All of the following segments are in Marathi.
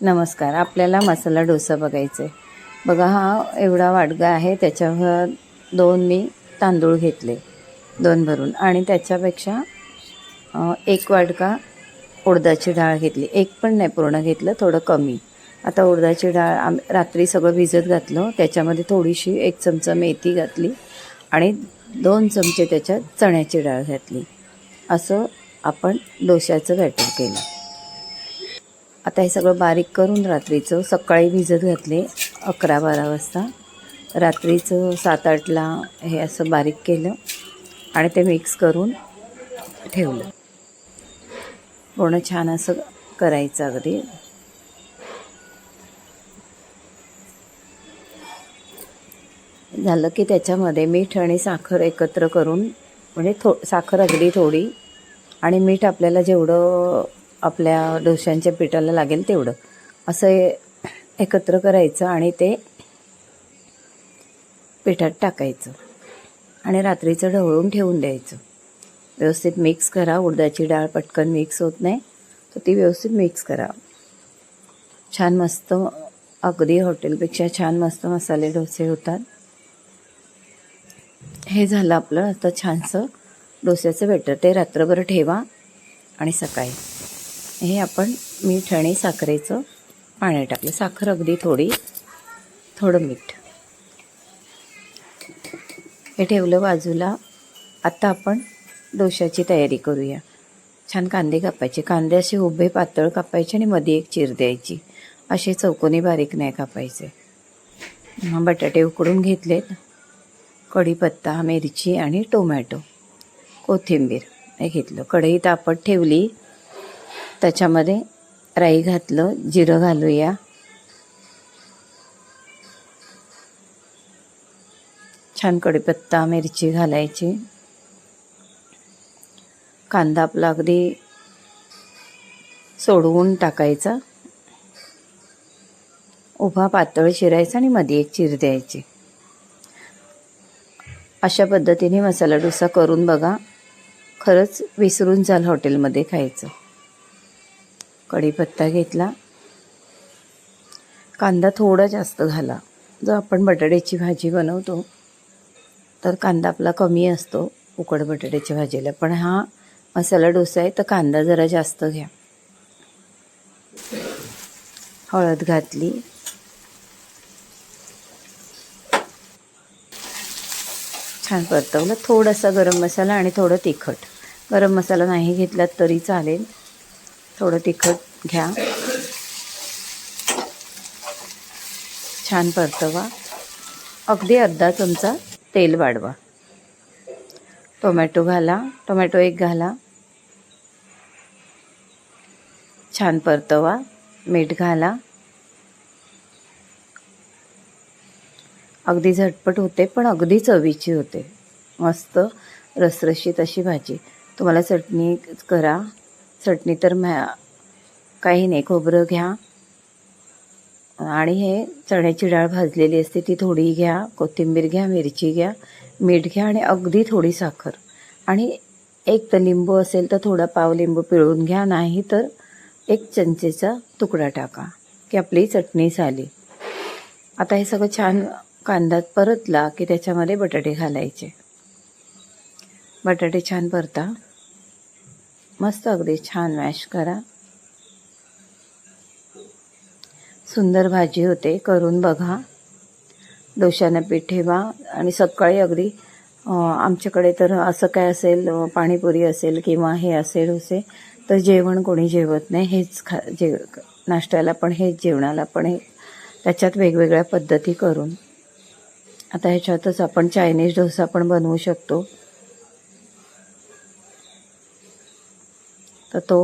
नमस्कार. आपल्याला मसाला डोसा बघायचा आहे बघा हा एवढा वाडगा आहे त्याच्यावर दोन मी तांदूळ घेतले दोन भरून. आणि त्याच्यापेक्षा एक वाडका उडदाची डाळ घेतली. एक पण नाही पूर्ण घेतलं थोडं कमी. आता उडदाची डाळ आम रात्री सगळं भिजत घातलं त्याच्यामध्ये थोडीशी एक चमचा मेथी घातली आणि दोन चमचे त्याच्यात चण्याची डाळ घातली. असं आपण डोश्याचं बॅटर केलं. आता हे सगळं बारीक करून रात्रीचं सकाळी भिजत घातले अकरा बारा वाजता. रात्रीचं सात आठला हे असं बारीक केलं आणि ते मिक्स करून ठेवलं. पूर्ण छान असं करायचं अगदी. झालं की त्याच्यामध्ये मीठ आणि साखर एकत्र करून म्हणजे थो साखर अगदी थोडी आणि मीठ आपल्याला जेवढं आपल्या डोश्यांच्या पिठाला लागेल तेवढं. असं एकत्र करायचं आणि ते पिठात टाकायचं. आणि रात्रीचं ढवळून ठेवून द्यायचं. व्यवस्थित मिक्स करा. उडदाची डाळ पटकन मिक्स होत नाही तर ती व्यवस्थित मिक्स करा. छान मस्त अगदी हॉटेलपेक्षा छान मस्त मसाले डोसे होतात. हे झालं आपलं. आता छानसं डोस्याचं बेटर ते रात्रभर ठेवा आणि सकाळी. हे आपण मीठ आणि साखरेचं पाणी टाकलं. साखर अगदी थोडी थोडं मीठ. हे ठेवलं बाजूला. आत्ता आपण डोशाची तयारी करूया. छान कांदे कापायचे. कांदे असे उभे पातळ कापायचे आणि मध्ये एक चीर द्यायची. असे चौकोनी बारीक नाही कापायचे. मग बटाटे उकडून घेतलेत. कढीपत्ता मिरची आणि टोमॅटो. कोथिंबीर हे घेतलं. कढई तापत ठेवली. त्याच्यामध्ये राई घातलं जिरं घालूया. छान कढीपत्ता मिरची घालायची. कांदा आपला अगदी सोडवून टाकायचा. उभा पातळ चिरायचा आणि मध्ये एक चीर द्यायची. अशा पद्धतीने मसाला डोसा करून बघा. खरंच विसरून जाल हॉटेलमध्ये खायचं. कढीपत्ता घेतला. कांदा थोडा जास्त घाला जो आपण बटाट्याची भाजी बनवतो तर कांदा आपला कमी असतो उकड बटाट्याच्या भाजीला. पण हा मसाला डोसा आहे तर कांदा जरा जास्त घ्या. हळद घातली. छान परतवलं. थोडासा गरम मसाला आणि थोडं तिखट. गरम मसाला नाही घेतलात तरी चालेल. थोडं तिखट घ्या. छान परतवा. अगदी अर्धा चमचा तेल वाढवा. टोमॅटो घाला. टोमॅटो एक घाला. छान परतवा. मीठ घाला. अगदी झटपट होते पण अगदी चवीची होते. मस्त रसरशीत अशी भाजी. तुम्हाला चटणी करा. चटणी तर मॅ काही नाही खोबरं घ्या. आणि हे चण्याची डाळ भाजलेली असते ती थोडी घ्या. कोथिंबीर घ्या मिरची घ्या मीठ घ्या आणि अगदी थोडी साखर. आणि एक तर लिंबू असेल तर थोडा पाव लिंबू पिळून घ्या नाही तर एक चमचेचा तुकडा टाका की आपली चटणी झाली. आता हे सगळं छान कांदा परतला की त्याच्यामध्ये बटाटे घालायचे. बटाटे छान परता. मस्त अगदी छान मॅश करा. सुंदर भाजी होते करून बघा. डोशानं पीठ ठेवा आणि सकाळी अगदी आमच्याकडे तर असं काय असेल पाणीपुरी असेल किंवा हे असेल डोसे तर जेवण कोणी जेवत नाही हेच खा जेव नाश्त्याला पण हेच जेवणाला पण हे त्याच्यात वेगवेगळ्या पद्धती करून. आता ह्याच्यातच आपण चायनीज डोसा पण बनवू शकतो. तर तो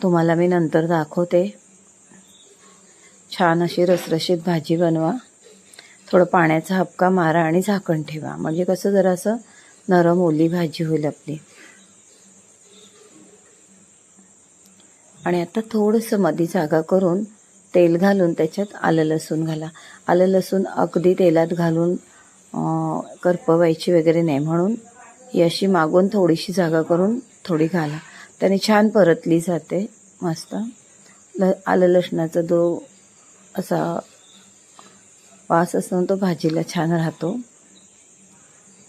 तुम्हाला मी नंतर दाखवते. छान अशी रसरशीत भाजी बनवा. थोडं पाण्याचा हपका मारा आणि झाकण ठेवा. म्हणजे कसं जरासं नरम ओली भाजी होईल आपली. आणि आता थोडंसं मधी जागा करून तेल घालून त्याच्यात आलं लसूण घाला. आलं लसूण अगदी तेलात घालून करपवायची वगैरे नाही म्हणून. ही अशी मागून थोडीशी जागा करून थोडी घाला. त्याने छान परतली जाते मस्त. ल आलं लसणाचा जो असा वास असतो ना तो भाजीला छान राहतो.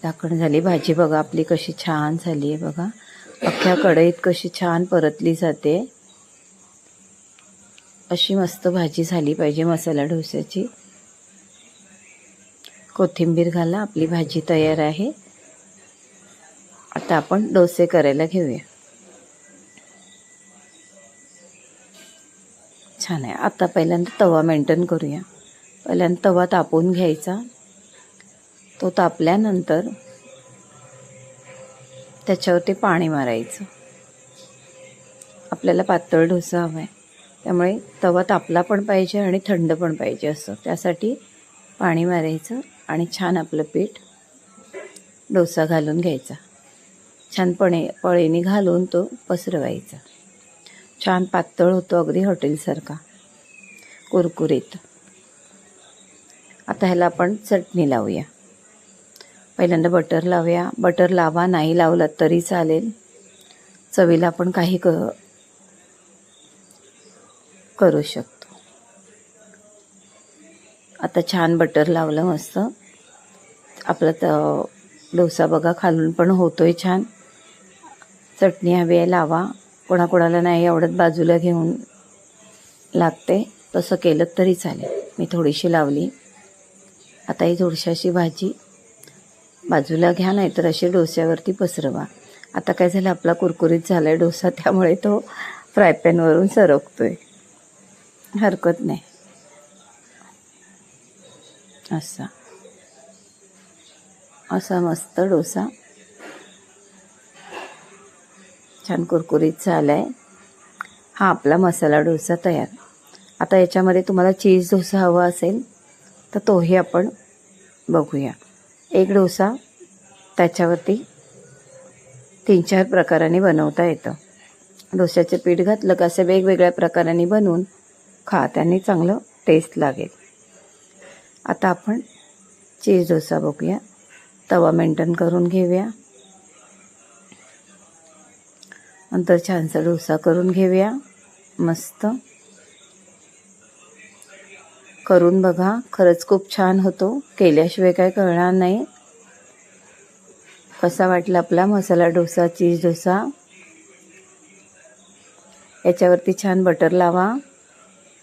झाकण झाली भाजी बघा आपली कशी छान झाली आहे बघा. अख्ख्या कढईत कशी छान परतली जाते अशी मस्त भाजी झाली पाहिजे मसाला डोस्याची. कोथिंबीर घाला आपली भाजी तयार आहे. आता आपण डोसे करायला घेऊया. छान आहे. आता पहिल्यांदा तवा मेंटेन करूया. पहिल्यांदा तवा तापवून घ्यायचा. तो तापल्यानंतर त्याच्यावरती पाणी मारायचं. आपल्याला पातळ डोसा हवा आहे त्यामुळे तवा तापला पण पाहिजे आणि थंड पण पाहिजे असं. त्यासाठी पाणी मारायचं आणि छान आपलं पीठ डोसा घालून घ्यायचा. छान पणे पळीने घालून तो पसरवायचा. छान पातळ होतो अगदी हॉटेलसारखा. कुरकुरीत. आता ह्याला आपण चटणी लावूया. पहिल्यांदा बटर लावूया. बटर लावा नाही लावलं तरी चालेल. चवीला आपण काही क करू शकतो. आता छान बटर लावलं मस्त. आपला त डोसा बघा खालून पण होतोय छान. चटणी हवी आहे लावा. कोणाकोणाला नाही आवडत बाजूला घेऊन लागते. तसं केलं तरी चालेल. मी थोडीशी लावली. आता ही थोडीशी अशी भाजी. बाजूला घ्या नाही तर अशी डोस्यावरती पसरवा. आता काय झालं आपला कुरकुरीत झाला आहे डोसा त्यामुळे तो फ्रायपॅनवरून आहे हरकत नाही. असा. असा मस्त डोसा. छान कुरकुरीत झाला आहे हा आपला मसाला डोसा तयार. आता याच्यामध्ये तुम्हाला चीज डोसा हवा असेल तर तोही आपण बघूया. एक डोसा त्याच्यावरती तीन चार प्रकाराने बनवता येतं. डोस्याचे पीठ घातलं का असं वेगवेगळ्या प्रकाराने बनवून खा त्याने चांगलं टेस्ट लागेल. आता आपण चीज डोसा बघूया. तवा मेंटेन करून घेऊया. नंतर छानसा डोसा करून घेऊया. मस्त. करून बघा. खरंच खूप छान होतो. केल्याशिवाय काय कळणार नाही. कसा वाटला आपला मसाला डोसा चीज डोसा? याच्यावरती छान बटर लावा.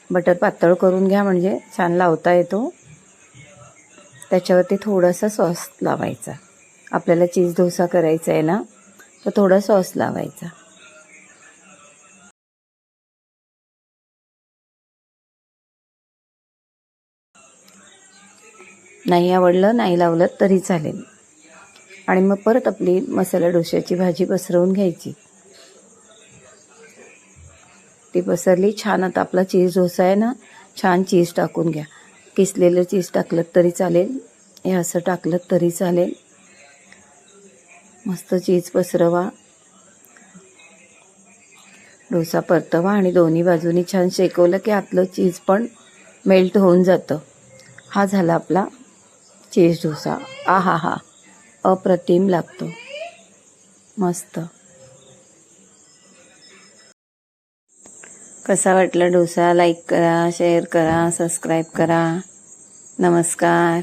बटर पातळ करून घ्या म्हणजे छान लावता येतो. त्याच्यावरती थोडासा सॉस लावायचा. आपल्याला चीज डोसा करायचा आहे ना तर थोडा सॉस लावायचा. नाही आवडलं नाही लावलं तरी चालेल. आणि मग परत आपली मसाला डोश्याची भाजी पसरवून घ्यायची. ती पसरली छान आता आपला चीज डोसा आहे ना छान चीज टाकून घ्या. किसलेलं चीज टाकलं तरी चालेल हे असं टाकलं तरी चालेल. मस्त चीज पसरवा. डोसा परतवा आणि दोन्ही बाजूनी छान शेकवलं की आतलं चीज पण मेल्ट होऊन जातं. हा झाला आपला चीज डोसा आ हा हा अप्रतिम लागतो. मस्त. कसा वाटला डोसा? लाईक करा शेअर करा सबस्क्राईब करा. नमस्कार.